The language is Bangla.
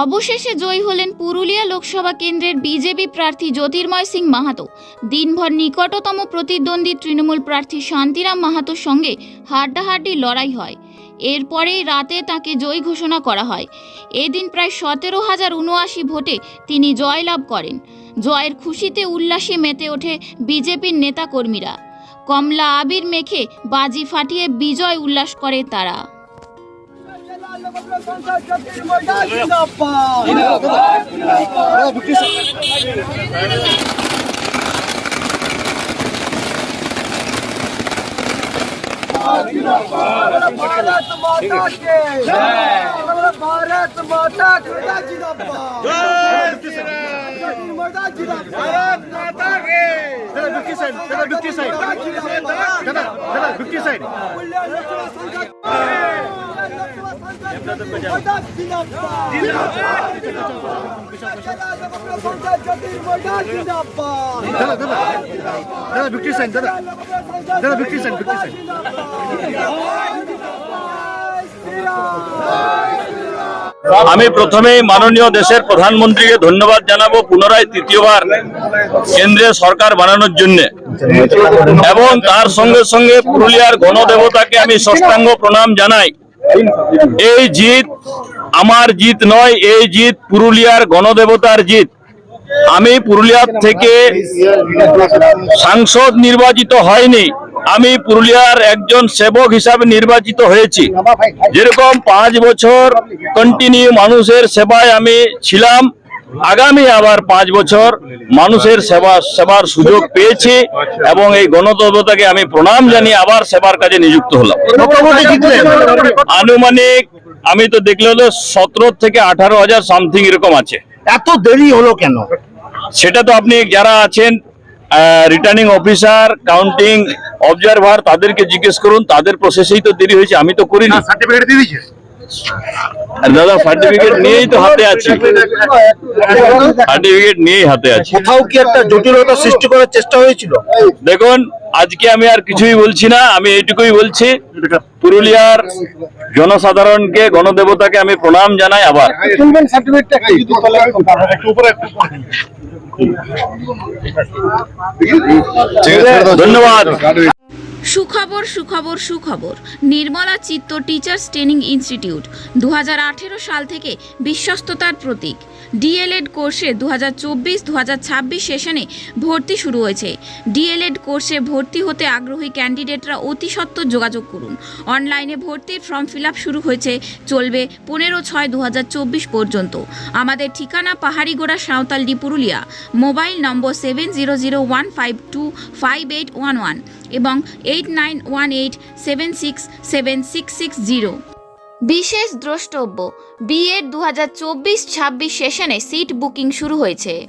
অবশেষে জয়ী হলেন পুরুলিয়া লোকসভা কেন্দ্রের বিজেপি প্রার্থী জ্যোতির্ময় সিং মাহাতো। দিনভর নিকটতম প্রতিদ্বন্দ্বী তৃণমূল প্রার্থী শান্তিরাম মাহাতোর সঙ্গে হাড্ডাহাড্ডি লড়াই হয়। এরপরেই রাতে তাকে জয়ী ঘোষণা করা হয়। এদিন প্রায় সতেরো হাজার উনআশি ভোটে তিনি জয়লাভ করেন। জয়ের খুশিতে উল্লাসে মেতে ওঠে বিজেপির নেতাকর্মীরা। কমলা আবির মেখে বাজি ফাটিয়ে বিজয় উল্লাস করে তারা। भारत माता के भारत माता के जिंदाबाद भारत माता के Dada, Bukti side. Dada, Bukti side. Dada, Dada, Bukti side. আমি প্রথমেই মাননীয় দেশের প্রধানমন্ত্রীকে ধন্যবাদ জানাব পুনরায় তৃতীয়বার কেন্দ্রীয় সরকার বানানোর জন্য। এবং তার সঙ্গে সঙ্গে পুরুলিয়ার গণদেবতাকে আমি ষষ্ঠাঙ্গ প্রণাম জানাই। এই জিত আমার জিত নয়, এই জিত পুরুলিয়ার গণদেবতার জিত। আমি পুরুলিয়ার থেকে সাংসদ নির্বাচিত হয়নি। আমি পুরুলিয়ার একজন সেবক হিসাবে নির্বাচিত হয়েছি। যেরকম পাঁচ বছর কন্টিনিউ মানুষের সেবায় আমি ছিলাম। আগামী আবার পাঁচ বছর মানুষের সেবা সেবার সুযোগ পেয়েছি এবং এই গণতন্ত্রতাকে আমি প্রণাম জানিয়ে আবার সেবার কাজে নিযুক্ত হলাম। আনুমানিক আমি তো দেখলে হলো সতেরো থেকে আঠারো হাজার সামথিং এরকম আছে। এত দেরি হলো কেন? সেটা তো আপনি যারা আছেন রিটার্নিং অফিসার কাউন্টিং অবজারভার তাদেরকে জিজ্ঞেস করুন তাদের প্রসেসেই তো দেরি হয়েছে আমি তো করিনি। সার্টিফিকেট দিয়ে দিয়েছে আর দাদা সার্টিফিকেট নিয়েই তো হাতে আছি। সার্টিফিকেট নিয়েই হাতে আছি। কোথাও কি একটা জটিলতা সৃষ্টি করার চেষ্টা হয়েছিল? দেখুন আজকে আমি আর কিছুই বলছি না আমি এইটুকুই বলছি। পুরুলিয়ার জনসাধারণকে গণদেবতাকে আমি প্রণাম জানাই আবার। সার্টিফিকেটটা কি উপরে ধন্যবাদ। সুখবর সুখবর সুখবর। নির্মলা চিত্ত টিচার্স ট্রেনিং ইনস্টিটিউট দু হাজার আঠেরো সাল থেকে বিশ্বস্ততার প্রতীক। ডিএলএড কোর্সে দু হাজার চব্বিশ দু হাজার ছাব্বিশ সেশনে ভর্তি শুরু হয়েছে। ডিএলএড কোর্সে ভর্তি হতে আগ্রহী ক্যান্ডিডেটরা অতি যোগাযোগ করুন। অনলাইনে ভর্তির ফর্ম ফিল শুরু হয়েছে, চলবে পনেরো ছয় দু পর্যন্ত। আমাদের ঠিকানা Paharigora, Santaldih, Purulia. Mobile number seven zero zero one five two five eight one one এবং eight nine one eight seven six seven six six zero. বিশেষ দ্রষ্টব্য বিএড দু হাজার চব্বিশ ছাব্বিশ সেশনে সিট বুকিং শুরু হয়েছে।